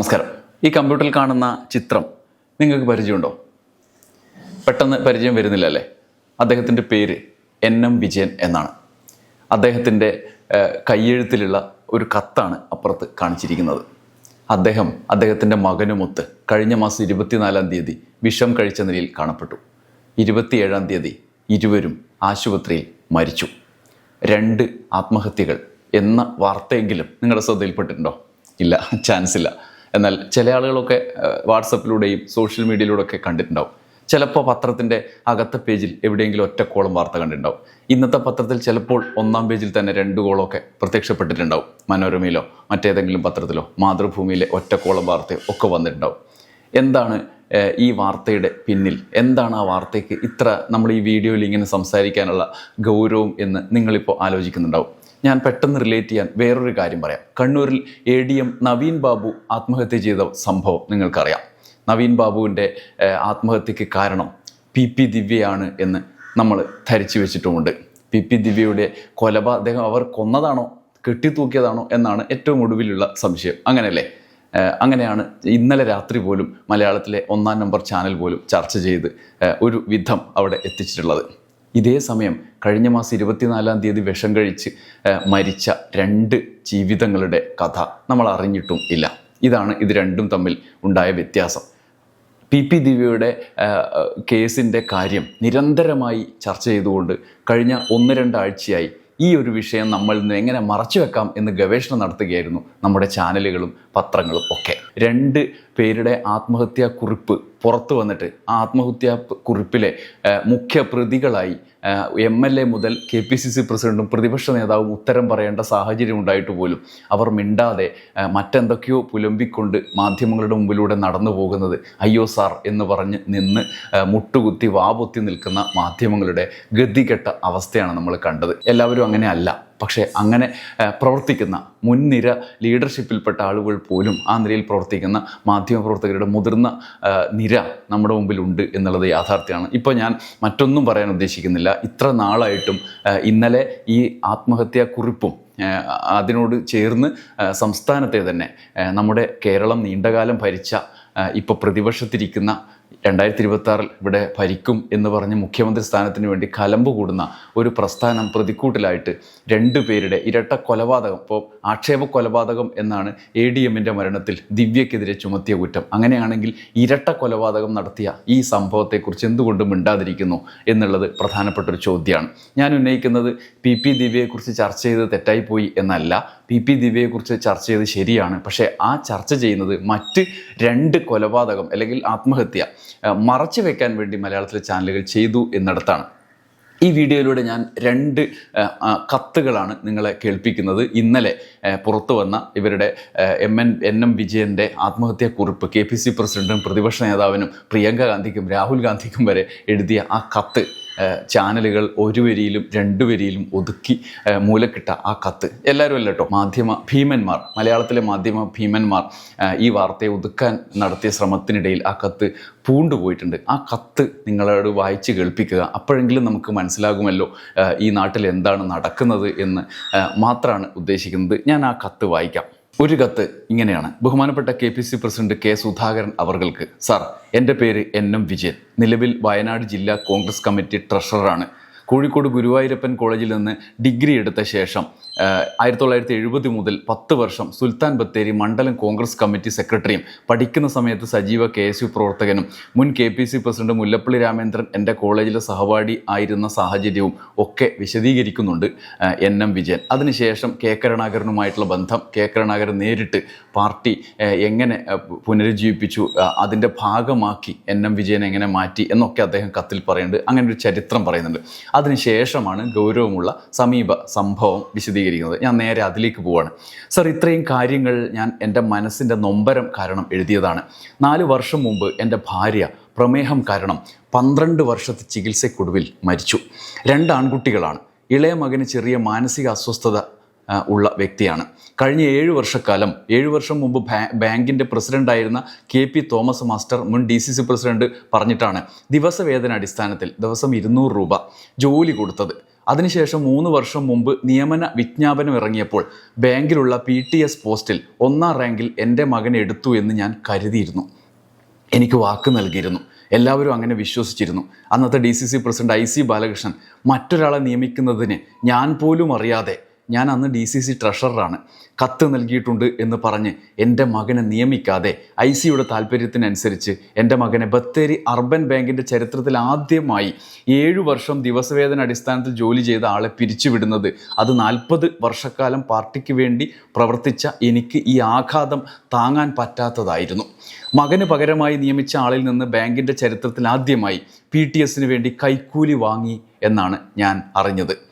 നമസ്കാരം. ഈ കമ്പ്യൂട്ടറിൽ കാണുന്ന ചിത്രം നിങ്ങൾക്ക് പരിചയമുണ്ടോ? പെട്ടെന്ന് പരിചയം വരുന്നില്ല അല്ലേ അദ്ദേഹത്തിന്റെ പേര് എൻ എം വിജയൻ എന്നാണ്. അദ്ദേഹത്തിന്റെ കയ്യെഴുത്തിലുള്ള ഒരു കത്താണ് അപ്പുറത്ത് കാണിച്ചിരിക്കുന്നത്. അദ്ദേഹം അദ്ദേഹത്തിന്റെ മകനുമൊത്ത് കഴിഞ്ഞ മാസം ഇരുപത്തിനാലാം തീയതി വിഷം കഴിച്ച നിലയിൽ കാണപ്പെട്ടു. ഇരുപത്തിയേഴാം തീയതി ഇരുവരും ആശുപത്രിയിൽ മരിച്ചു. രണ്ട് ആത്മഹത്യകൾ എന്ന വാർത്തയെങ്കിലും നിങ്ങളുടെ ശ്രദ്ധയിൽപ്പെട്ടിട്ടുണ്ടോ? ഇല്ല ചാൻസ് ഇല്ല. എന്നാൽ ചില ആളുകളൊക്കെ വാട്സപ്പിലൂടെയും സോഷ്യൽ മീഡിയയിലൂടെയൊക്കെ കണ്ടിട്ടുണ്ടാവും. ചിലപ്പോൾ പത്രത്തിന്റെ അകത്തെ പേജിൽ എവിടെയെങ്കിലും ഒറ്റ കോളം വാർത്ത കണ്ടിട്ടുണ്ടാവും. ഇന്നത്തെ പത്രത്തിൽ ചിലപ്പോൾ ഒന്നാം പേജിൽ തന്നെ രണ്ട് കോളമൊക്കെ പ്രത്യക്ഷപ്പെട്ടിട്ടുണ്ടാവും. മനോരമയിലോ മറ്റേതെങ്കിലും പത്രത്തിലോ മാതൃഭൂമിയിലെ ഒറ്റക്കോളം വാർത്തയോ ഒക്കെ വന്നിട്ടുണ്ടാവും. എന്താണ് ഈ വാർത്തയുടെ പിന്നിൽ? എന്താണ് ആ വാർത്തയ്ക്ക് ഇത്ര നമ്മൾ ഈ വീഡിയോയിൽ ഇങ്ങനെ സംസാരിക്കാനുള്ള ഗൗരവം എന്ന് നിങ്ങളിപ്പോൾ ആലോചിക്കുന്നുണ്ടാവും. ഞാൻ പെട്ടെന്ന് റിലേറ്റ് ചെയ്യാൻ വേറൊരു കാര്യം പറയാം. കണ്ണൂരിൽ A D M Naveen Babu ആത്മഹത്യ ചെയ്ത സംഭവം നിങ്ങൾക്കറിയാം. നവീൻ ബാബുവിന്റെ ആത്മഹത്യക്ക് കാരണം പി പി ദിവ്യയാണ് എന്ന് നമ്മൾ ധരിച്ചു വെച്ചിട്ടുമുണ്ട്. പി പി ദിവ്യയുടെ കൊലപ അദ്ദേഹം അവർ കൊന്നതാണോ കെട്ടിത്തൂക്കിയതാണോ എന്നാണ് ഏറ്റവും ഒടുവിലുള്ള സംശയം. അങ്ങനെയല്ലേ? അങ്ങനെയാണ് ഇന്നലെ രാത്രി പോലും മലയാളത്തിലെ ഒന്നാം നമ്പർ ചാനൽ പോലും ചർച്ച ചെയ്ത് ഒരു വിധം അവിടെ എത്തിച്ചിട്ടുള്ളത്. ഇതേ സമയം കഴിഞ്ഞ മാസം ഇരുപത്തിനാലാം തീയതി വിഷം കഴിച്ച് മരിച്ച രണ്ട് ജീവിതങ്ങളുടെ കഥ നമ്മൾ അറിഞ്ഞിട്ടും ഇല്ല. ഇതാണ് ഇത് രണ്ടും തമ്മിൽ ഉണ്ടായ വ്യത്യാസം. പി പി ദിവ്യയുടെ കേസിന്റെ കാര്യം നിരന്തരമായി ചർച്ച ചെയ്തുകൊണ്ട് കഴിഞ്ഞ ഒന്ന് രണ്ടാഴ്ചയായി ഈ ഒരു വിഷയം നമ്മൾ എങ്ങനെ മറച്ചു വെക്കാം എന്ന് ഗവേഷണം നടത്തുകയായിരുന്നു നമ്മുടെ ചാനലുകളും പത്രങ്ങളും ഒക്കെ. രണ്ട് പേരുടെ ആത്മഹത്യാ കുറിപ്പ് പുറത്തു വന്നിട്ട് ആ ആത്മഹത്യാ കുറിപ്പിലെ മുഖ്യ പ്രതികളായി എം എൽ എ മുതൽ കെ പി സി സി പ്രസിഡന്റും പ്രതിപക്ഷ നേതാവും ഉത്തരം പറയേണ്ട സാഹചര്യം ഉണ്ടായിട്ട് പോലും അവർ മിണ്ടാതെ മറ്റെന്തൊക്കെയോ പുലമ്പിക്കൊണ്ട് മാധ്യമങ്ങളുടെ മുമ്പിലൂടെ നടന്നു പോകുന്നത് അയ്യോ സാർ എന്ന് പറഞ്ഞ് നിന്ന് മുട്ടുകുത്തി വാപൊത്തി നിൽക്കുന്ന മാധ്യമങ്ങളുടെ ഗതികെട്ട അവസ്ഥയാണ് നമ്മൾ കണ്ടത്. എല്ലാവരും അങ്ങനെ അല്ല. പക്ഷേ അങ്ങനെ പ്രവർത്തിക്കുന്ന മുൻനിര ലീഡർഷിപ്പിൽപ്പെട്ട ആളുകൾ പോലും ആ നിലയിൽ പ്രവർത്തിക്കുന്ന മാധ്യമപ്രവർത്തകരുടെ മുതിർന്ന നിര നമ്മുടെ മുമ്പിലുണ്ട് എന്നുള്ളത് യാഥാർത്ഥ്യമാണ്. ഇപ്പോൾ ഞാൻ മറ്റൊന്നും പറയാൻ ഉദ്ദേശിക്കുന്നില്ല. ഇത്ര നാളായിട്ടും ഇന്നലെ ഈ ആത്മഹത്യാ കുറിപ്പും അതിനോട് ചേർന്ന് സംസ്ഥാനത്തെ തന്നെ നമ്മുടെ കേരളം നീണ്ടകാലം ഭരിച്ച ഇപ്പോൾ പ്രതിപക്ഷത്തിരിക്കുന്ന രണ്ടായിരത്തി ഇരുപത്തി ഇവിടെ ഭരിക്കും എന്ന് പറഞ്ഞ് മുഖ്യമന്ത്രി സ്ഥാനത്തിന് വേണ്ടി കലമ്പ് കൂടുന്ന ഒരു പ്രസ്ഥാനം പ്രതിക്കൂട്ടിലായിട്ട് രണ്ടു പേരുടെ ഇരട്ട കൊലപാതകം ഇപ്പോൾ ആക്ഷേപ കൊലപാതകം എന്നാണ് എ ഡി എമ്മിന്റെ മരണത്തിൽ ദിവ്യക്കെതിരെ ചുമത്തിയ കുറ്റം. അങ്ങനെയാണെങ്കിൽ ഇരട്ട കൊലപാതകം നടത്തിയ ഈ സംഭവത്തെക്കുറിച്ച് എന്തുകൊണ്ട് മിണ്ടാതിരിക്കുന്നു എന്നുള്ളത് പ്രധാനപ്പെട്ട ഒരു ചോദ്യമാണ്. ഞാൻ ഉന്നയിക്കുന്നത് പി പി ദിവ്യയെക്കുറിച്ച് ചർച്ച ചെയ്ത് തെറ്റായിപ്പോയി എന്നല്ല പി പി ദിവ്യയെക്കുറിച്ച് ചർച്ച ചെയ്ത് ശരിയാണ്. പക്ഷേ ആ ചർച്ച ചെയ്യുന്നത് മറ്റ് രണ്ട് കൊലപാതകം അല്ലെങ്കിൽ ആത്മഹത്യ മറച്ചു വെക്കാൻ വേണ്ടി മലയാളത്തിലെ ചാനലുകൾ ചെയ്തു എന്നിടത്താണ്. ഈ വീഡിയോയിലൂടെ ഞാൻ രണ്ട് കത്തുകളാണ് നിങ്ങളെ കേൾപ്പിക്കുന്നത്. ഇന്നലെ പുറത്തു വന്ന ഇവരുടെ എം എൻ എൻ എം വിജയന്റെ ആത്മഹത്യാക്കുറിപ്പ് കെ പി സി പ്രസിഡന്റും പ്രതിപക്ഷ നേതാവിനും പ്രിയങ്ക ഗാന്ധിക്കും രാഹുൽ ഗാന്ധിക്കും വരെ എഴുതിയ ആ കത്ത് ചാനലുകൾ ഒരു വരിയിലും രണ്ട് വരിയിലും ഒതുക്കി മൂലക്കിട്ട ആ കത്ത്. എല്ലാവരും അല്ല കേട്ടോ മാധ്യമ ഭീമന്മാർ മലയാളത്തിലെ മാധ്യമ ഭീമന്മാർ ഈ വാർത്തയെ ഒതുക്കാൻ നടത്തിയ ശ്രമത്തിനിടയിൽ ആ കത്ത് പൂണ്ടുപോയിട്ടുണ്ട് ആ കത്ത് നിങ്ങളോട് വായിച്ച് കേൾപ്പിക്കുക അപ്പോഴെങ്കിലും നമുക്ക് മനസ്സിലാകുമല്ലോ ഈ നാട്ടിൽ എന്താണ് നടക്കുന്നത് എന്ന് മാത്രമാണ് ഉദ്ദേശിക്കുന്നത്. ഞാൻ ആ കത്ത് വായിക്കാം. ഒരു കത്ത് ഇങ്ങനെയാണ്. ബഹുമാനപ്പെട്ട K P C president K Sudhakaran അവർക്ക് സാർ എന്റെ പേര് എൻ. എം. വിജയൻ. നിലവിൽ വയനാട് ജില്ലാ കോൺഗ്രസ് കമ്മിറ്റി ട്രഷററാണ്. കോഴിക്കോട് ഗുരുവായൂരപ്പൻ കോളേജിൽ നിന്ന് ഡിഗ്രി എടുത്ത ശേഷം ആയിരത്തി തൊള്ളായിരത്തി എഴുപത് മുതൽ പത്ത് വർഷം സുൽത്താൻ ബത്തേരി മണ്ഡലം കോൺഗ്രസ് കമ്മിറ്റി സെക്രട്ടറിയും പഠിക്കുന്ന സമയത്ത് സജീവ കെ എസ് യു പ്രവർത്തകനും മുൻ K P C president Mullappally Ramendran എന്റെ കോളേജിലെ സഹപാഠി ആയിരുന്ന സാഹചര്യവും ഒക്കെ വിശദീകരിക്കുന്നുണ്ട് എൻ എം വിജയൻ. അതിനുശേഷം കെ കരുണാകരനുമായിട്ടുള്ള ബന്ധം കെ കരുണാകരൻ നേരിട്ട് പാർട്ടി എങ്ങനെ പുനരുജ്ജീവിപ്പിച്ചു അതിന്റെ ഭാഗമാക്കി എൻ എം വിജയൻ എങ്ങനെ മാറ്റി എന്നൊക്കെ അദ്ദേഹം കത്തിൽ പറയുന്നുണ്ട്. അങ്ങനെ ഒരു ചരിത്രം പറയുന്നുണ്ട്. അതിനുശേഷമാണ് ഗൗരവമുള്ള സമീപ സംഭവം വിശദീകരിക്കുന്നത്. ഞാൻ നേരെ അതിലേക്ക് പോവാണ്. സർ ഇത്രയും കാര്യങ്ങൾ ഞാൻ എന്റെ മനസ്സിന്റെ നൊമ്പരം കാരണം എഴുതിയതാണ്. നാല് വർഷം മുമ്പ് എന്റെ ഭാര്യ പ്രമേഹം കാരണം പന്ത്രണ്ട് വർഷത്തെ ചികിത്സയ്ക്കൊടുവിൽ മരിച്ചു. രണ്ട് ആൺകുട്ടികളാണ്. ഇളയ മകന് ചെറിയ മാനസിക അസ്വസ്ഥത ഉള്ള വ്യക്തിയാണ്. കഴിഞ്ഞ ഏഴ് വർഷക്കാലം ഏഴ് വർഷം മുമ്പ് ബാങ്കിന്റെ പ്രസിഡന്റായിരുന്ന കെ പി തോമസ് മാസ്റ്റർ മുൻ ഡി സി സി പ്രസിഡന്റ് പറഞ്ഞിട്ടാണ് ദിവസവേതന അടിസ്ഥാനത്തിൽ ദിവസം ഇരുന്നൂറ് രൂപ ജോലി കൊടുത്തത്. അതിനുശേഷം മൂന്ന് വർഷം മുമ്പ് നിയമന വിജ്ഞാപനം ഇറങ്ങിയപ്പോൾ ബാങ്കിലുള്ള പി ടി എസ് പോസ്റ്റിൽ ഒന്നാം റാങ്കിൽ എന്റെ മകൻ എടുത്തു എന്ന് ഞാൻ കരുതിയിരുന്നു. എനിക്ക് വാക്ക് നൽകിയിരുന്നു. എല്ലാവരും അങ്ങനെ വിശ്വസിച്ചിരുന്നു. അന്നത്തെ D C C president I C Balakrishnan മറ്റൊരാളെ നിയമിക്കുന്നതിന് ഞാൻ പോലും അറിയാതെ ഞാൻ അന്ന് ഡി സി സി ട്രഷററാണ് കത്ത് നൽകിയിട്ടുണ്ട് എന്ന് പറഞ്ഞ് എന്റെ മകനെ നിയമിക്കാതെ ഐ സിയുടെ താല്പര്യത്തിനനുസരിച്ച് എന്റെ മകനെ ബത്തേരി അർബൻ ബാങ്കിന്റെ ചരിത്രത്തിൽ ആദ്യമായി ഏഴു വർഷം ദിവസവേതന അടിസ്ഥാനത്തിൽ ജോലി ചെയ്ത ആളെ പിരിച്ചുവിടുന്നത്. അത് നാൽപ്പത് വർഷക്കാലം പാർട്ടിക്ക് വേണ്ടി പ്രവർത്തിച്ച എനിക്ക് ഈ ആഘാതം താങ്ങാൻ പറ്റാത്തതായിരുന്നു. മകന് പകരമായി നിയമിച്ച ആളിൽ നിന്ന് ബാങ്കിന്റെ ചരിത്രത്തിൽ ആദ്യമായി പി ടി എസിന് വേണ്ടി കൈക്കൂലി വാങ്ങി എന്നാണ് ഞാൻ അറിഞ്ഞത്.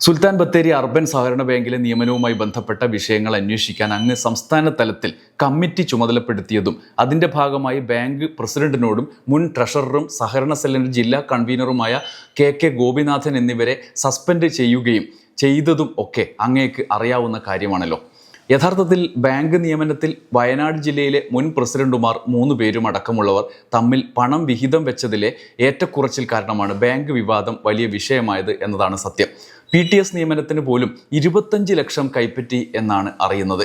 സുൽത്താൻ ബത്തേരി അർബൻ സഹകരണ ബാങ്കിലെ നിയമനവുമായി ബന്ധപ്പെട്ട വിഷയങ്ങൾ അന്വേഷിക്കാൻ അങ്ങ് സംസ്ഥാന തലത്തിൽ കമ്മിറ്റി ചുമതലപ്പെടുത്തിയതും അതിന്റെ ഭാഗമായി ബാങ്ക് പ്രസിഡന്റിനോടും മുൻ ട്രഷററും സഹകരണ സെല്ലിന്റെ ജില്ലാ കൺവീനറുമായ കെ കെ ഗോപിനാഥൻ എന്നിവരെ സസ്പെൻഡ് ചെയ്യുകയും ചെയ്തതും ഒക്കെ അങ്ങേക്ക് അറിയാവുന്ന കാര്യമാണല്ലോ. യഥാർത്ഥത്തിൽ ബാങ്ക് നിയമനത്തിൽ വയനാട് ജില്ലയിലെ മുൻ പ്രസിഡന്റുമാർ മൂന്ന് പേരും അടക്കമുള്ളവർ തമ്മിൽ പണം വിഹിതം വെച്ചതിലെ ഏറ്റക്കുറച്ചിൽ കാരണമാണ് ബാങ്ക് വിവാദം വലിയ വിഷയമായത് എന്നതാണ് സത്യം. പി ടി എസ് നിയമനത്തിന് പോലും ഇരുപത്തഞ്ച് ലക്ഷം കൈപ്പറ്റി എന്നാണ് അറിയുന്നത്.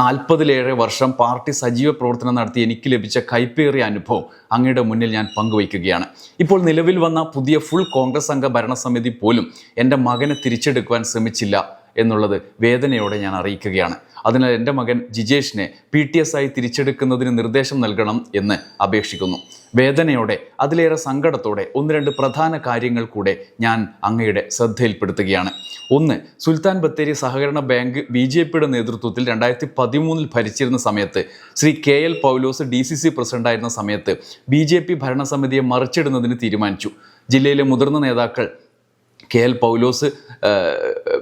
നാൽപ്പതിലേറെ വർഷം പാർട്ടി സജീവ പ്രവർത്തനം നടത്തി എനിക്ക് ലഭിച്ച കൈപ്പേറിയ അനുഭവം അങ്ങയുടെ മുന്നിൽ ഞാൻ പങ്കുവയ്ക്കുകയാണ്. ഇപ്പോൾ നിലവിൽ വന്ന പുതിയ ഫുൾ കോൺഗ്രസ് അംഗ ഭരണസമിതി പോലും എന്റെ മകനെ തിരിച്ചെടുക്കുവാൻ ശ്രമിച്ചില്ല. എന്നുള്ളത് വേദനയോടെ ഞാൻ അറിയിക്കുകയാണ്. അതിനാൽ എന്റെ മകൻ ജിജേഷിനെ പി ടി എസ് ആയി തിരിച്ചെടുക്കുന്നതിന് നിർദ്ദേശം നൽകണം എന്ന് അപേക്ഷിക്കുന്നു. വേദനയോടെ അതിലേറെ സങ്കടത്തോടെ ഒന്ന് രണ്ട് പ്രധാന കാര്യങ്ങൾ കൂടെ ഞാൻ അങ്ങയുടെ ശ്രദ്ധയിൽപ്പെടുത്തുകയാണ്. ഒന്ന് സുൽത്താൻ ബത്തേരി സഹകരണ ബാങ്ക് ബി ജെ പിയുടെ നേതൃത്വത്തിൽ രണ്ടായിരത്തി പതിമൂന്നിൽ ഭരിച്ചിരുന്ന സമയത്ത് Shri K L Paulose D C C പ്രസിഡന്റായിരുന്ന സമയത്ത് ബി ജെ പി ഭരണസമിതിയെ മറിച്ചിടുന്നതിന് തീരുമാനിച്ചു. ജില്ലയിലെ മുതിർന്ന നേതാക്കൾ K L Paulose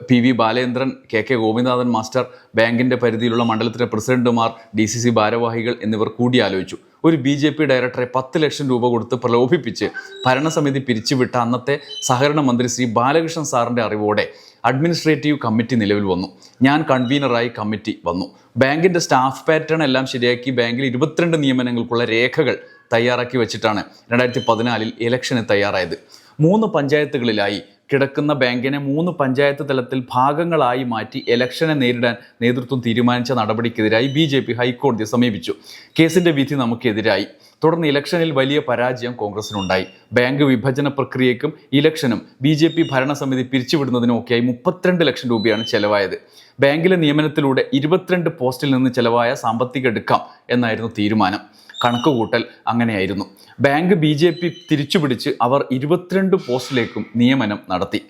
P V Balendran K K Gopinathan master ബാങ്കിന്റെ പരിധിയിലുള്ള മണ്ഡലത്തിലെ പ്രസിഡന്റുമാർ ഡി സി സി ഭാരവാഹികൾ എന്നിവർ കൂടിയാലോചിച്ചു. ഒരു ബി ജെ പി ഡയറക്ടറെ പത്ത് ലക്ഷം രൂപ കൊടുത്ത് പ്രലോഭിപ്പിച്ച് ഭരണസമിതി പിരിച്ചുവിട്ട അന്നത്തെ സഹകരണ മന്ത്രി ശ്രീ ബാലകൃഷ്ണൻ സാറിന്റെ അറിവോടെ അഡ്മിനിസ്ട്രേറ്റീവ് കമ്മിറ്റി നിലവിൽ വന്നു. ഞാൻ കൺവീനറായി കമ്മിറ്റി വന്നു. ബാങ്കിന്റെ സ്റ്റാഫ് പാറ്റേൺ എല്ലാം ശരിയാക്കി ബാങ്കിൽ ഇരുപത്തിരണ്ട് നിയമനങ്ങൾക്കുള്ള രേഖകൾ തയ്യാറാക്കി വെച്ചിട്ടാണ് രണ്ടായിരത്തി പതിനാലിൽ ഇലക്ഷന് തയ്യാറായത്. മൂന്ന് പഞ്ചായത്തുകളിലായി കിടക്കുന്ന ബാങ്കിനെ മൂന്ന് പഞ്ചായത്ത് തലത്തിൽ ഭാഗങ്ങളായി മാറ്റി ഇലക്ഷനെ നേരിടാൻ നേതൃത്വം തീരുമാനിച്ച നടപടിക്കെതിരായി ബി ജെ പി ഹൈക്കോടതിയെ സമീപിച്ചു. കേസിന്റെ വിധി നമുക്കെതിരായി. തുടർന്ന് ഇലക്ഷനിൽ വലിയ പരാജയം കോൺഗ്രസിനുണ്ടായി. ബാങ്ക് വിഭജന പ്രക്രിയയ്ക്കും ഇലക്ഷനും ബി ജെ പി ഭരണസമിതി പിരിച്ചുവിടുന്നതിനും ഒക്കെയായി മുപ്പത്തിരണ്ട് ലക്ഷം രൂപയാണ് ചെലവായത്. ബാങ്കിലെ നിയമനത്തിലൂടെ ഇരുപത്തിരണ്ട് പോസ്റ്റിൽ നിന്ന് ചെലവായ സാമ്പത്തിക എടുക്കാം എന്നായിരുന്നു തീരുമാനം. കണക്കുകൂട്ടൽ അങ്ങനെയായിരുന്നു. ബാങ്ക് ബി ജെ പി തിരിച്ചുപിടിച്ച് അവർ ഇരുപത്തിരണ്ട് പോസ്റ്റിലേക്കും നിയമനം നടത്തി.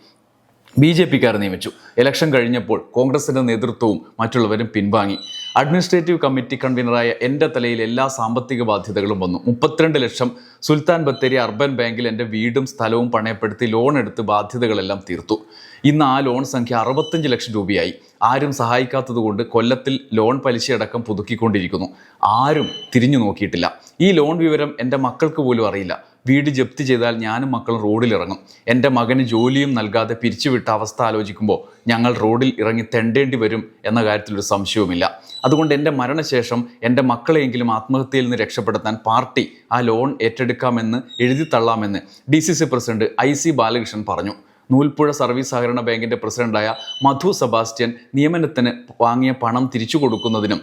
ബി ജെ പിക്കാർ നിയമിച്ചു. ഇലക്ഷൻ കഴിഞ്ഞപ്പോൾ കോൺഗ്രസിന്റെ നേതൃത്വവും മറ്റുള്ളവരും പിൻവാങ്ങി. അഡ്മിനിസ്ട്രേറ്റീവ് കമ്മിറ്റി കൺവീനറായ എന്റെ തലയിൽ എല്ലാ സാമ്പത്തിക ബാധ്യതകളും വന്നു. മുപ്പത്തിരണ്ട് ലക്ഷം സുൽത്താൻ ബത്തേരി അർബൻ ബാങ്കിൽ എന്റെ വീടും സ്ഥലവും പണയപ്പെടുത്തി ലോൺ എടുത്ത് ബാധ്യതകളെല്ലാം തീർത്തു. ഇന്ന് ആ ലോൺ സംഖ്യ അറുപത്തഞ്ച് ലക്ഷം രൂപയായി. ആരും സഹായിക്കാത്തതുകൊണ്ട് കൊല്ലത്തിൽ ലോൺ പലിശയടക്കം പുതുക്കിക്കൊണ്ടിരിക്കുന്നു. ആരും തിരിഞ്ഞു നോക്കിയിട്ടില്ല. ഈ ലോൺ വിവരം എന്റെ മക്കൾക്ക് പോലും അറിയില്ല. വീട് ജപ്തി ചെയ്താൽ ഞാനും മക്കളും റോഡിലിറങ്ങും. എന്റെ മകന് ജോലിയും നൽകാതെ പിരിച്ചുവിട്ട അവസ്ഥ ആലോചിക്കുമ്പോൾ ഞങ്ങൾ റോഡിൽ ഇറങ്ങി തെണ്ടേണ്ടി വരും എന്ന കാര്യത്തിലൊരു സംശയവുമില്ല. അതുകൊണ്ട് എന്റെ മരണശേഷം എന്റെ മക്കളെയെങ്കിലും ആത്മഹത്യയിൽ നിന്ന് രക്ഷപ്പെടുത്താൻ പാർട്ടി ആ ലോൺ ഏറ്റെടുക്കാമെന്ന് എഴുതി തള്ളാമെന്ന് D C C president I C Balakrishnan പറഞ്ഞു. നൂൽപ്പുഴ സർവീസ് സഹകരണ ബാങ്കിന്റെ പ്രസിഡന്റായ മധു സെബാസ്റ്റ്യൻ നിയമനത്തിന് വാങ്ങിയ പണം തിരിച്ചു കൊടുക്കുന്നതിനും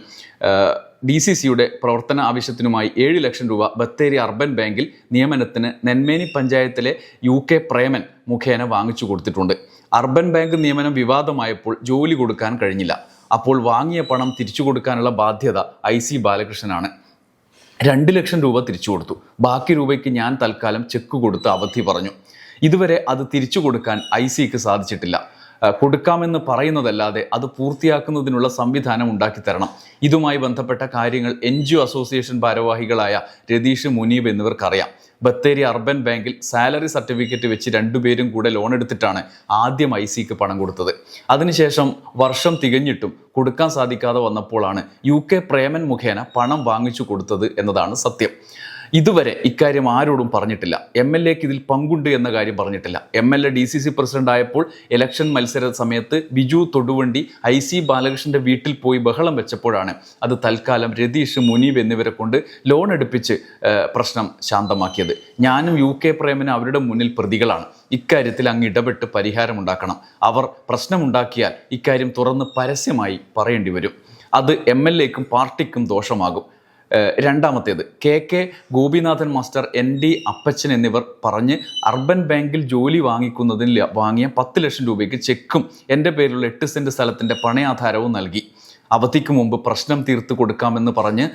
ഡി സി സിയുടെ പ്രവർത്തന ആവശ്യത്തിനുമായി ഏഴ് ലക്ഷം രൂപ ബത്തേരി അർബൻ ബാങ്കിൽ നിയമനത്തിന് നെന്മേനി പഞ്ചായത്തിലെ യു കെ പ്രേമൻ മുഖേന വാങ്ങിച്ചു കൊടുത്തിട്ടുണ്ട്. അർബൻ ബാങ്ക് നിയമനം വിവാദമായപ്പോൾ ജോലി കൊടുക്കാൻ കഴിഞ്ഞില്ല. അപ്പോൾ വാങ്ങിയ പണം തിരിച്ചു കൊടുക്കാനുള്ള ബാധ്യത ഐ സി ബാലകൃഷ്ണനാണ്. രണ്ട് ലക്ഷം രൂപ തിരിച്ചു കൊടുത്തു. ബാക്കി രൂപയ്ക്ക് ഞാൻ തൽക്കാലം ചെക്ക് കൊടുത്ത് അവധി പറഞ്ഞു. ഇതുവരെ അത് തിരിച്ചു കൊടുക്കാൻ ഐ സിക്ക് സാധിച്ചിട്ടില്ല കൊടുക്കാമെന്ന് പറയുന്നതല്ലാതെ അത് പൂർത്തിയാക്കുന്നതിനുള്ള സംവിധാനം ഉണ്ടാക്കി തരണം. ഇതുമായി ബന്ധപ്പെട്ട കാര്യങ്ങൾ എൻ ജി ഒ അസോസിയേഷൻ ഭാരവാഹികളായ രതീഷ് മുനീബ് എന്നിവർക്കറിയാം. ബത്തേരി അർബൻ ബാങ്കിൽ സാലറി സർട്ടിഫിക്കറ്റ് വെച്ച് രണ്ടുപേരും കൂടെ ലോൺ എടുത്തിട്ടാണ് ആദ്യം ഐ സിക്ക് പണം കൊടുത്തത്. അതിനുശേഷം വർഷം തികഞ്ഞിട്ടും കൊടുക്കാൻ സാധിക്കാതെ വന്നപ്പോഴാണ് യു കെ പ്രേമൻ മുഖേന പണം വാങ്ങിച്ചു കൊടുത്തത് എന്നതാണ് സത്യം. ഇതുവരെ ഇക്കാര്യം ആരോടും പറഞ്ഞിട്ടില്ല. എം എൽ എക്ക് ഇതിൽ പങ്കുണ്ട് എന്ന കാര്യം പറഞ്ഞിട്ടില്ല. M L A D C C president ആയപ്പോൾ ഇലക്ഷൻ മത്സര സമയത്ത് ബിജു തൊടുവണ്ടി ഐ സി ബാലകൃഷ്ണന്റെ വീട്ടിൽ പോയി ബഹളം വെച്ചപ്പോഴാണ് അത് തൽക്കാലം രതീഷ് മുനീബ് എന്നിവരെ കൊണ്ട് ലോൺ എടുപ്പിച്ച് പ്രശ്നം ശാന്തമാക്കിയത്. ഞാനും യു കെ പ്രേമന് അവരുടെ മുന്നിൽ പ്രതികളാണ്. ഇക്കാര്യത്തിൽ അങ്ങ് ഇടപെട്ട് പരിഹാരമുണ്ടാക്കണം അവർ പ്രശ്നമുണ്ടാക്കിയാൽ ഇക്കാര്യം തുറന്ന് പരസ്യമായി പറയേണ്ടി വരും. അത് എം എൽ എക്കും പാർട്ടിക്കും ദോഷമാകും. രണ്ടാമത്തേത് K K Gopinathan master N D Appachan എന്നിവർ പറഞ്ഞ് അർബൻ ബാങ്കിൽ ജോലി വാങ്ങിക്കുന്നതിന് വാങ്ങിയ പത്ത് ലക്ഷം രൂപയ്ക്ക് ചെക്കും എന്റെ പേരിലുള്ള എട്ട് സെന്റ് സ്ഥലത്തിന്റെ പണയാധാരവും നൽകി. അവധിക്ക് മുമ്പ് പ്രശ്നം തീർത്ത് കൊടുക്കാമെന്ന് പറഞ്ഞ്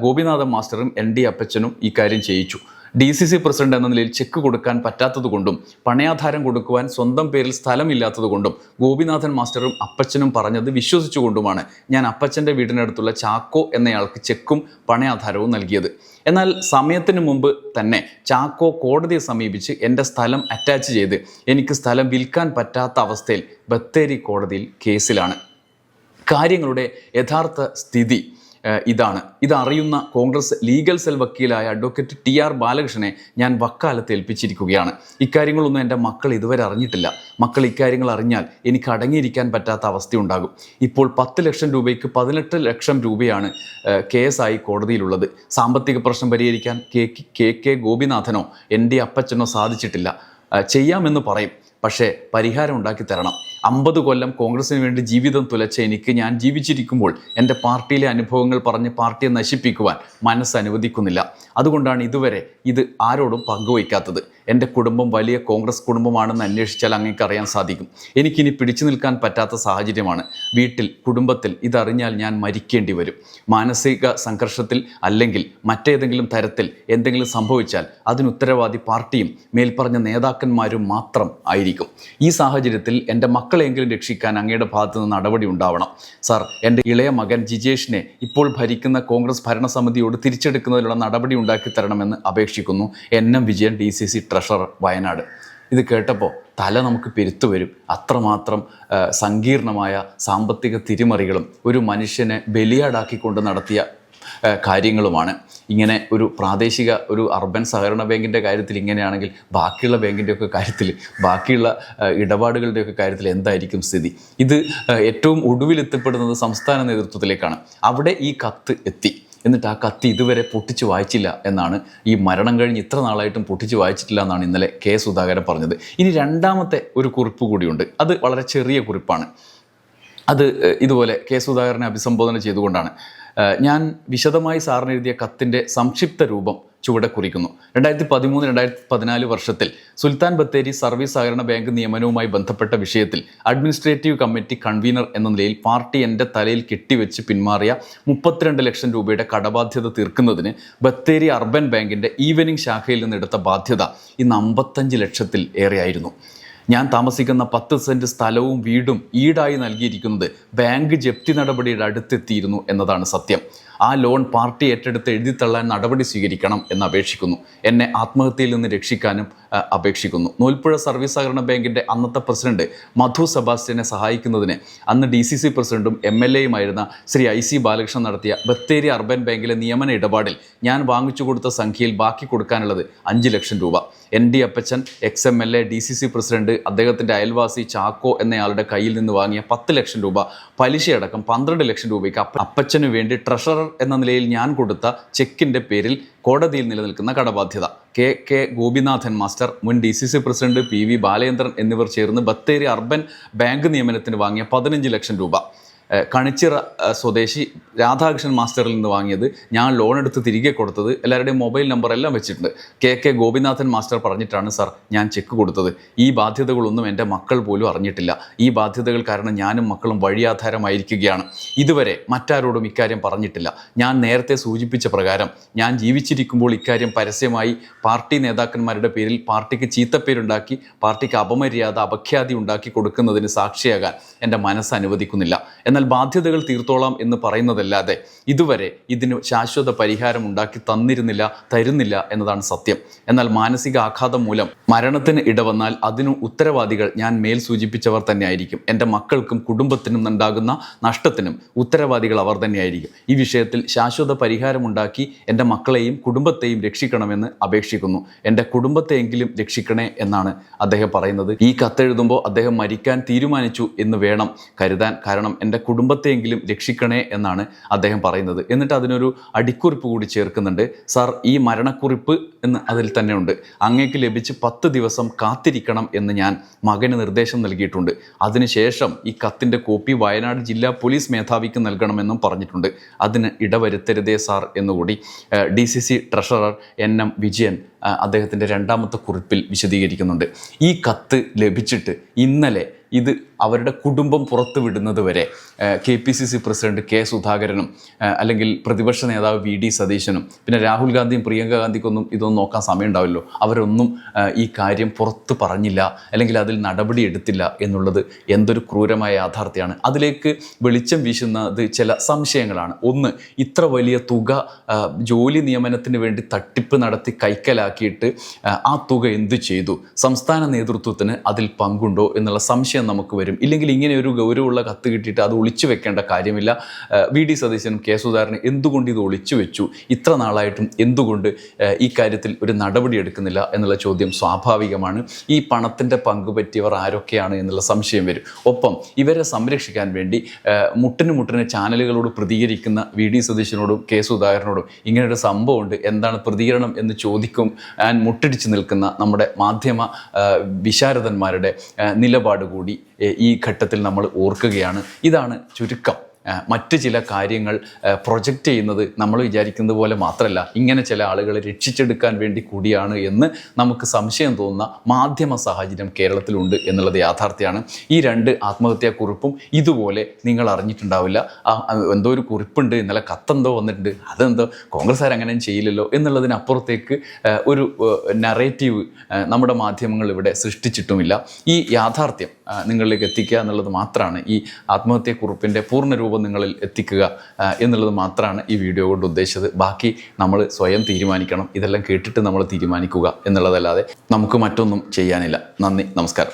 ഗോപിനാഥൻ മാസ്റ്ററും എൻ ഡി അപ്പച്ചനും ഈ കാര്യം ചെയ്യിച്ചു. ഡി സി സി പ്രസിഡന്റ് എന്ന നിലയിൽ ചെക്ക് കൊടുക്കാൻ പറ്റാത്തതുകൊണ്ടും പണയാധാരം കൊടുക്കുവാൻ സ്വന്തം പേരിൽ സ്ഥലമില്ലാത്തതുകൊണ്ടും ഗോപിനാഥൻ മാസ്റ്ററും അപ്പച്ചനും പറഞ്ഞത് വിശ്വസിച്ചുകൊണ്ടുമാണ് ഞാൻ അപ്പച്ചന്റെ വീടിനടുത്തുള്ള ചാക്കോ എന്നയാൾക്ക് ചെക്കും പണയാധാരവും നൽകിയത്. എന്നാൽ സമയത്തിന് മുമ്പ് തന്നെ ചാക്കോ കോടതിയെ സമീപിച്ച് എന്റെ സ്ഥലം അറ്റാച്ച് ചെയ്ത് എനിക്ക് സ്ഥലം വിൽക്കാൻ പറ്റാത്ത അവസ്ഥയിൽ ബത്തേരി കോടതിയിൽ കേസിലാണ്. കാര്യങ്ങളുടെ യഥാർത്ഥ സ്ഥിതി ഇതാണ്. ഇതറിയുന്ന കോൺഗ്രസ് ലീഗൽ സെൽ വക്കീലായ അഡ്വക്കേറ്റ് ടി ആർ ബാലകൃഷ്ണനെ ഞാൻ വക്കാലത്ത് ഏൽപ്പിച്ചിരിക്കുകയാണ്. ഇക്കാര്യങ്ങളൊന്നും എന്റെ മക്കൾ ഇതുവരെ അറിഞ്ഞിട്ടില്ല. മക്കൾ ഇക്കാര്യങ്ങൾ അറിഞ്ഞാൽ എനിക്ക് അടങ്ങിയിരിക്കാൻ പറ്റാത്ത അവസ്ഥയുണ്ടാകും. ഇപ്പോൾ പത്ത് ലക്ഷം രൂപയ്ക്ക് പതിനെട്ട് ലക്ഷം രൂപയാണ് കേസായി കോടതിയിലുള്ളത്. സാമ്പത്തിക പ്രശ്നം പരിഹരിക്കാൻ കെ കെ ഗോപിനാഥനോ എന്റെ അപ്പച്ചനോ സാധിച്ചിട്ടില്ല. ചെയ്യാമെന്ന് പറയും. പക്ഷേ പരിഹാരം ഉണ്ടാക്കി തരണം. അമ്പത് കൊല്ലം കോൺഗ്രസിന് വേണ്ടി ജീവിതം തുലച്ച എനിക്ക് ഞാൻ ജീവിച്ചിരിക്കുമ്പോൾ എന്റെ പാർട്ടിയിലെ അനുഭവങ്ങൾ പറഞ്ഞ് പാർട്ടിയെ നശിപ്പിക്കുവാൻ മനസ്സ് അനുവദിക്കുന്നില്ല. അതുകൊണ്ടാണ് ഇതുവരെ ഇത് ആരോടും പങ്കുവയ്ക്കാത്തത്. എന്റെ കുടുംബം വലിയ കോൺഗ്രസ് കുടുംബമാണെന്ന് അന്വേഷിച്ചാൽ അങ്ങേക്ക് അറിയാൻ സാധിക്കും. എനിക്കിനി പിടിച്ചു നിൽക്കാൻ പറ്റാത്ത സാഹചര്യമാണ്. വീട്ടിൽ കുടുംബത്തിൽ ഇതറിഞ്ഞാൽ ഞാൻ മരിക്കേണ്ടി വരും. മാനസിക സംഘർഷത്തിൽ അല്ലെങ്കിൽ മറ്റേതെങ്കിലും തരത്തിൽ എന്തെങ്കിലും സംഭവിച്ചാൽ അതിന് ഉത്തരവാദി പാർട്ടിയും മേൽപ്പറഞ്ഞ നേതാക്കന്മാരും മാത്രം ആയിരിക്കും. ഈ സാഹചര്യത്തിൽ എന്റെ മക്കളെങ്കിലും രക്ഷിക്കാൻ അങ്ങയുടെ ഭാഗത്തു നിന്ന് നടപടി ഉണ്ടാവണം. സാർ എന്റെ ഇളയ മകൻ ജിജേഷിനെ ഇപ്പോൾ ഭരിക്കുന്ന കോൺഗ്രസ് ഭരണസമിതിയോട് തിരിച്ചെടുക്കുന്നതിനുള്ള നടപടി ഉണ്ടാക്കി തരണമെന്ന് അപേക്ഷിക്കുന്നു. N M Vijayan D C C treasurer Wayanad. ഇത് കേട്ടപ്പോൾ തല നമുക്ക് പെരുത്തു വരും. അത്രമാത്രം സങ്കീർണമായ സാമ്പത്തിക തിരിമറികളും ഒരു മനുഷ്യനെ ബലിയാടാക്കിക്കൊണ്ട് നടത്തിയ കാര്യങ്ങളുമാണ്. ഇങ്ങനെ ഒരു പ്രാദേശിക ഒരു അർബൻ സഹകരണ ബാങ്കിന്റെ കാര്യത്തിൽ ഇങ്ങനെയാണെങ്കിൽ ബാക്കിയുള്ള ബാങ്കിന്റെയൊക്കെ കാര്യത്തിൽ ബാക്കിയുള്ള ഇടപാടുകളുടെയൊക്കെ കാര്യത്തിൽ എന്തായിരിക്കും സ്ഥിതി? ഇത് ഏറ്റവും ഏറ്റവും ഒടുവിലെത്തപ്പെടുന്നത് സംസ്ഥാന നേതൃത്വത്തിലേക്കാണ്. അവിടെ ഈ കത്ത് എത്തി. എന്നിട്ട് ആ കത്തി ഇതുവരെ പൊട്ടിച്ച് വായിച്ചില്ല എന്നാണ് ഈ മരണം കഴിഞ്ഞ് ഇത്ര നാളായിട്ടും പൊട്ടിച്ച് വായിച്ചിട്ടില്ല എന്നാണ് ഇന്നലെ കെ സുധാകരൻ പറഞ്ഞത്. ഇനി രണ്ടാമത്തെ ഒരു കുറിപ്പ് കൂടിയുണ്ട്. അത് വളരെ ചെറിയ കുറിപ്പാണ്. അത് ഇതുപോലെ കെ സുധാകരനെ അഭിസംബോധന ചെയ്തുകൊണ്ടാണ്. ഞാൻ വിശദമായി സാറിന് എഴുതിയ കത്തിന്റെ സംക്ഷിപ്ത രൂപം ചുവടെ കുറിക്കുന്നു. രണ്ടായിരത്തി പതിമൂന്ന് രണ്ടായിരത്തി പതിനാല് വർഷത്തിൽ സുൽത്താൻ ബത്തേരി സർവീസ് സഹകരണ ബാങ്ക് നിയമനവുമായി ബന്ധപ്പെട്ട വിഷയത്തിൽ അഡ്മിനിസ്ട്രേറ്റീവ് കമ്മിറ്റി കൺവീനർ എന്ന നിലയിൽ പാർട്ടി എന്റെ തലയിൽ കെട്ടിവെച്ച് പിന്മാറിയ മുപ്പത്തിരണ്ട് ലക്ഷം രൂപയുടെ കടബാധ്യത തീർക്കുന്നതിന് ബത്തേരി അർബൻ ബാങ്കിന്റെ ഈവനിംഗ് ശാഖയിൽ നിന്നെടുത്ത ബാധ്യത ഇന്ന് അമ്പത്തഞ്ച് ലക്ഷത്തിൽ ഏറെയായിരുന്നു. ഞാൻ താമസിക്കുന്ന പത്ത് സെന്റ് സ്ഥലവും വീടും ഈടായി നൽകിയിരിക്കുന്നത് ബാങ്ക് ജപ്തി നടപടിയുടെ അടുത്തെത്തിയിരുന്നു എന്നതാണ് സത്യം. ആ ലോൺ പാർട്ടി ഏറ്റെടുത്ത് എഴുതിത്തള്ളാൻ നടപടി സ്വീകരിക്കണം എന്ന് അപേക്ഷിക്കുന്നു. എന്നെ ആത്മഹത്യയിൽ നിന്ന് രക്ഷിക്കാനും അപേക്ഷിക്കുന്നു. നൂൽപ്പുഴ സർവീസ് സഹകരണ ബാങ്കിന്റെ അന്നത്തെ പ്രസിഡന്റ് മധു സെബാസ്റ്റ്യനെ സഹായിക്കുന്നതിന് അന്ന് ഡി സി സി പ്രസിഡന്റും എം എൽ എയുമായിരുന്ന ശ്രീ ഐ സി ബാലകൃഷ്ണൻ നടത്തിയ ബത്തേരി അർബൻ ബാങ്കിലെ നിയമന ഇടപാടിൽ ഞാൻ വാങ്ങിച്ചു കൊടുത്ത സംഖ്യയിൽ ബാക്കി കൊടുക്കാനുള്ളത് അഞ്ച് ലക്ഷം രൂപ. N D Appachan ex M L A D C C president അദ്ദേഹത്തിന്റെ അയൽവാസി ചാക്കോ എന്നയാളുടെ കയ്യിൽ നിന്ന് വാങ്ങിയ പത്ത് ലക്ഷം രൂപ. പലിശയടക്കം പന്ത്രണ്ട് ലക്ഷം രൂപയ്ക്ക് അപ്പ അപ്പച്ചനു വേണ്ടി ട്രഷറർ എന്ന നിലയിൽ ഞാൻ കൊടുത്ത ചെക്കിന്റെ പേരിൽ കോടതിയിൽ നിലനിൽക്കുന്ന കടബാധ്യത. കെ. കെ. ഗോപിനാഥൻ മാസ്റ്റർ മുൻ D C C president P. V. Balendran എന്നിവർ ചേർന്ന് ബത്തേരി അർബൻ ബാങ്ക് നിയമനത്തിന് വാങ്ങിയ പതിനഞ്ച് ലക്ഷം രൂപ. കണിച്ചിറ സ്വദേശി രാധാകൃഷ്ണൻ മാസ്റ്ററിൽ നിന്ന് വാങ്ങിയത് ഞാൻ ലോൺ എടുത്ത് തിരികെ കൊടുത്തത് എല്ലാവരുടെയും മൊബൈൽ നമ്പർ എല്ലാം വെച്ചിട്ടുണ്ട്. കെ കെ ഗോപിനാഥൻ മാസ്റ്റർ പറഞ്ഞിട്ടാണ് സാർ ഞാൻ ചെക്ക് കൊടുത്തത്. ഈ ബാധ്യതകളൊന്നും എന്റെ മക്കൾ പോലും അറിഞ്ഞിട്ടില്ല. ഈ ബാധ്യതകൾ കാരണം ഞാനും മക്കളും വഴിയാധാരമായിരിക്കുകയാണ്. ഇതുവരെ മറ്റാരോടും ഇക്കാര്യം പറഞ്ഞിട്ടില്ല. ഞാൻ നേരത്തെ സൂചിപ്പിച്ച പ്രകാരം ഞാൻ ജീവിച്ചിരിക്കുമ്പോൾ ഇക്കാര്യം പരസ്യമായി പാർട്ടി നേതാക്കന്മാരുടെ പേരിൽ പാർട്ടിക്ക് ചീത്തപ്പേരുണ്ടാക്കി പാർട്ടിക്ക് അപമര്യാദ അപഖ്യാതി ഉണ്ടാക്കി കൊടുക്കുന്നതിന് സാക്ഷിയാകാൻ എന്റെ മനസ്സ് അനുവദിക്കുന്നില്ല. എന്നാൽ എന്നാൽ ബാധ്യതകൾ തീർത്തോളാം എന്ന് പറയുന്നതല്ലാതെ ഇതുവരെ ഇതിന് ശാശ്വത പരിഹാരം ഉണ്ടാക്കി തന്നിരുന്നില്ല തരുന്നില്ല എന്നതാണ് സത്യം. എന്നാൽ മാനസിക ആഘാതം മൂലം മരണത്തിന് ഇടവന്നാൽ അതിനു ഉത്തരവാദികൾ ഞാൻ മേൽ സൂചിപ്പിച്ചവർ തന്നെയായിരിക്കും. എന്റെ മക്കൾക്കും കുടുംബത്തിനും ഉണ്ടാകുന്ന നഷ്ടത്തിനും ഉത്തരവാദികൾ അവർ തന്നെയായിരിക്കും. ഈ വിഷയത്തിൽ ശാശ്വത പരിഹാരമുണ്ടാക്കി എന്റെ മക്കളെയും കുടുംബത്തെയും രക്ഷിക്കണമെന്ന് അപേക്ഷിക്കുന്നു. എന്റെ കുടുംബത്തെയെങ്കിലും രക്ഷിക്കണേ എന്നാണ് അദ്ദേഹം പറയുന്നത്. ഈ കത്തെഴുതുമ്പോൾ അദ്ദേഹം മരിക്കാൻ തീരുമാനിച്ചു എന്ന് വേണം കരുതാൻ. കാരണം എന്റെ കുടുംബത്തെയെങ്കിലും രക്ഷിക്കണേ എന്നാണ് അദ്ദേഹം പറയുന്നത്. എന്നിട്ട് അതിനൊരു അടിക്കുറിപ്പ് കൂടി ചേർക്കുന്നുണ്ട്. സാർ ഈ മരണക്കുറിപ്പ് എന്ന് അതിൽ തന്നെ ഉണ്ട് അങ്ങേക്ക് ലഭിച്ച് പത്ത് ദിവസം കാത്തിരിക്കണം എന്ന് ഞാൻ മകന് നിർദ്ദേശം നൽകിയിട്ടുണ്ട്. അതിനുശേഷം ഈ കത്തിന്റെ കോപ്പി വയനാട് ജില്ലാ പോലീസ് മേധാവിക്ക് നൽകണമെന്നും പറഞ്ഞിട്ടുണ്ട്. അതിന് ഇടവരുത്തരുതേ സാർ എന്നുകൂടി D C C treasurer N M Vijayan അദ്ദേഹത്തിന്റെ രണ്ടാമത്തെ കുറിപ്പിൽ വിശദീകരിക്കുന്നുണ്ട്. ഈ കത്ത് ലഭിച്ചിട്ട് ഇന്നലെ ഇത് അവരുടെ കുടുംബം പുറത്തു വിടുന്നത് വരെ K P C C president K സുധാകരനും അല്ലെങ്കിൽ പ്രതിപക്ഷ നേതാവ് വി ഡി സതീശനും പിന്നെ രാഹുൽ ഗാന്ധിയും പ്രിയങ്ക ഗാന്ധിക്കൊന്നും ഇതൊന്നും നോക്കാൻ സമയം ഉണ്ടാവില്ലോ അവരൊന്നും ഈ കാര്യം പുറത്ത് പറഞ്ഞില്ല അല്ലെങ്കിൽ അതിൽ നടപടി എടുത്തില്ല എന്നുള്ളത് എന്തൊരു ക്രൂരമായ യാഥാർത്ഥ്യമാണ്. അതിലേക്ക് വെളിച്ചം വീശുന്നത് ചില സംശയങ്ങളാണ്. ഒന്ന് ഇത്ര വലിയ തുക ജോലി നിയമനത്തിന് വേണ്ടി തട്ടിപ്പ് നടത്തി കൈക്കലാക്കിയിട്ട് ആ തുക എന്തു ചെയ്തു? സംസ്ഥാന നേതൃത്വത്തിന് അതിൽ പങ്കുണ്ടോ എന്നുള്ള സംശയം നമുക്ക് വരും. ഇല്ലെങ്കിൽ ഇങ്ങനെ ഒരു ഗൗരവമുള്ള കത്ത് കിട്ടിയിട്ട് അത് ഒളിച്ചു വെക്കേണ്ട കാര്യമില്ല. വി ഡി സതീശനും കെ സുധാകരൻ എന്തുകൊണ്ട് ഇത് ഒളിച്ചു വെച്ചു? ഇത്ര നാളായിട്ടും എന്തുകൊണ്ട് ഈ കാര്യത്തിൽ ഒരു നടപടി എടുക്കുന്നില്ല എന്നുള്ള ചോദ്യം സ്വാഭാവികമാണ്. ഈ പണത്തിന്റെ പങ്ക് പറ്റിയവർ ആരൊക്കെയാണ് എന്നുള്ള സംശയം വരും. ഒപ്പം ഇവരെ സംരക്ഷിക്കാൻ വേണ്ടി മുട്ടിന് മുട്ടിന് ചാനലുകളോട് പ്രതികരിക്കുന്ന വി ഡി സതീശനോടും കെ സുധാകരനോടും ഇങ്ങനൊരു സംഭവമുണ്ട്. എന്താണ് പ്രതികരണം എന്ന് ചോദിക്കും ആൻഡ് മുട്ടടിച്ച് നിൽക്കുന്ന നമ്മുടെ മാധ്യമ വിശാരദന്മാരുടെ നിലപാട് കൂടി ഈ ഘട്ടത്തിൽ നമ്മൾ ഓർക്കുകയാണ്. ഇതാണ് ചുരുക്കം. മറ്റ് ചില കാര്യങ്ങൾ പ്രൊജക്റ്റ് ചെയ്യുന്നത് നമ്മൾ വിചാരിക്കുന്നത് പോലെ മാത്രമല്ല ഇങ്ങനെ ചില ആളുകളെ രക്ഷിച്ചെടുക്കാൻ വേണ്ടി കൂടിയാണ് എന്ന് നമുക്ക് സംശയം തോന്നുന്ന മാധ്യമ സാഹചര്യം കേരളത്തിലുണ്ട് എന്നുള്ളത് യാഥാർത്ഥ്യമാണ്. ഈ രണ്ട് ആത്മഹത്യാക്കുറിപ്പും ഇതുപോലെ നിങ്ങൾ അറിഞ്ഞിട്ടുണ്ടാവില്ല. എന്തോ ഒരു കുറിപ്പുണ്ട് ഇന്നലെ കത്തെന്തോ വന്നിട്ടുണ്ട് അതെന്തോ കോൺഗ്രസ്സുകാർ അങ്ങനെ ചെയ്യില്ലല്ലോ എന്നുള്ളതിനപ്പുറത്തേക്ക് ഒരു നറേറ്റീവ് നമ്മുടെ മാധ്യമങ്ങൾ ഇവിടെ സൃഷ്ടിച്ചിട്ടുമില്ല. ഈ യാഥാർത്ഥ്യം നിങ്ങളിലേക്ക് എത്തിക്കുക എന്നുള്ളത് മാത്രമാണ് ഈ ആത്മഹത്യക്കുറിപ്പിന്റെ പൂർണ രൂപം നിങ്ങളിൽ എത്തിക്കുക എന്നുള്ളത് മാത്രമാണ് ഈ വീഡിയോ കൊണ്ട് ഉദ്ദേശിച്ചത്. ബാക്കി നമ്മൾ സ്വയം തീരുമാനിക്കണം. ഇതെല്ലാം കേട്ടിട്ട് നമ്മൾ തീരുമാനിക്കുക എന്നുള്ളതല്ലാതെ നമുക്ക് മറ്റൊന്നും ചെയ്യാനില്ല. നന്ദി നമസ്കാരം.